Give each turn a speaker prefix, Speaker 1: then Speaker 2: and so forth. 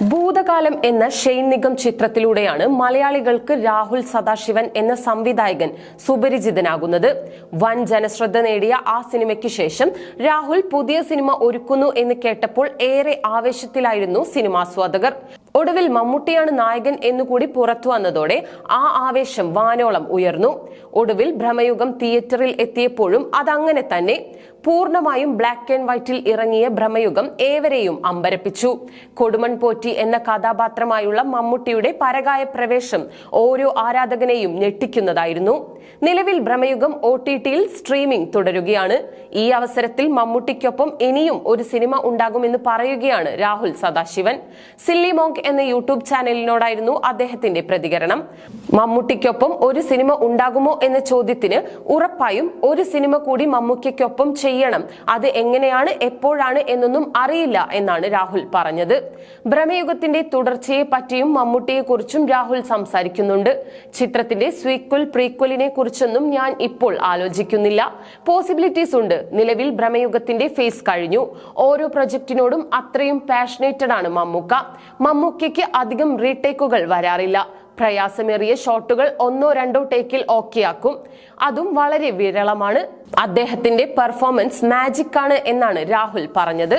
Speaker 1: ഭൂതകാലം എന്ന ഷെയ്ൻ നിഗം ചിത്രത്തിലൂടെയാണ് മലയാളികൾക്ക് രാഹുൽ സദാശിവൻ എന്ന സംവിധായകൻ സുപരിചിതനാകുന്നത്. വൻ ജനശ്രദ്ധ നേടിയ ആ സിനിമയ്ക്ക് ശേഷം രാഹുൽ പുതിയ സിനിമ ഒരുക്കുന്നു എന്ന് കേട്ടപ്പോൾ ഏറെ ആവേശത്തിലായിരുന്നു സിനിമാസ്വാദകർ ഒടുവിൽ മമ്മൂട്ടിയാണ് നായകൻ എന്നുകൂടി പുറത്തു വന്നതോടെ ആ ആവേശം വാനോളം ഉയർന്നു. ഒടുവിൽ ഭ്രമയുഗം തിയേറ്ററിൽ എത്തിയപ്പോഴും അതങ്ങനെ തന്നെ. പൂർണമായും ബ്ലാക്ക് ആൻഡ് വൈറ്റിൽ ഇറങ്ങിയ ഭ്രമയുഗം ഏവരെയും അമ്പരപ്പിച്ചു. കൊടുമൺ പോറ്റി എന്ന കഥാപാത്രമായുള്ള മമ്മൂട്ടിയുടെ പരകായ പ്രവേശം ഓരോ ആരാധകനെയും ഞെട്ടിക്കുന്നതായിരുന്നു. നിലവിൽ ഭ്രമയുഗം ഒ ടി ടിയിൽ സ്ട്രീമിംഗ് തുടരുകയാണ്. ഈ അവസരത്തിൽ മമ്മൂട്ടിക്കൊപ്പം ഇനിയും ഒരു സിനിമ ഉണ്ടാകുമെന്ന് പറയുകയാണ് രാഹുൽ സദാശിവൻ. സില്ലി മോങ്ക് എന്ന യൂട്യൂബ് ചാനലിനോടായിരുന്നു അദ്ദേഹത്തിന്റെ പ്രതികരണം. മമ്മൂട്ടിക്കൊപ്പം ഒരു സിനിമ ഉണ്ടാകുമോ എന്ന ചോദ്യത്തിന് ഉറപ്പായും ഒരു സിനിമ കൂടി മമ്മൂക്കയ്ക്കൊപ്പം ചെയ്യണം. അത് എങ്ങനെയാണ് എപ്പോഴാണ് എന്നൊന്നും അറിയില്ല എന്നാണ് രാഹുൽ പറഞ്ഞത്. ഭ്രമയുഗത്തിന്റെ തുടർച്ചയെ പറ്റിയും മമ്മൂട്ടിയെ കുറിച്ചും രാഹുൽ സംസാരിക്കുന്നുണ്ട്. ചിത്രത്തിന്റെ സ്വീക്വൽ പ്രീക്വലിനെ കുറിച്ചൊന്നും ഞാൻ ഇപ്പോൾ ആലോചിക്കുന്നില്ല. പോസിബിലിറ്റീസ് ഉണ്ട്. നിലവിൽ ഭ്രമയുഗത്തിന്റെ ഫേസ് കഴിഞ്ഞു. ഓരോ പ്രൊജക്ടിനോടും അത്രയും പാഷനേറ്റഡ് ആണ് മമ്മൂക്ക മമ്മൂക്കയ്ക്ക് അധികം റീടേക്കുകൾ വരാറില്ല. പ്രയാസമേറിയ ഷോട്ടുകൾ ഒന്നോ രണ്ടോ ടേക്കിൽ ഓക്കെയാക്കും. അതും വളരെ വിരളമാണ്. അദ്ദേഹത്തിന്റെ പെർഫോമൻസ് മാജിക് ആണ് എന്നാണ് രാഹുൽ പറഞ്ഞത്.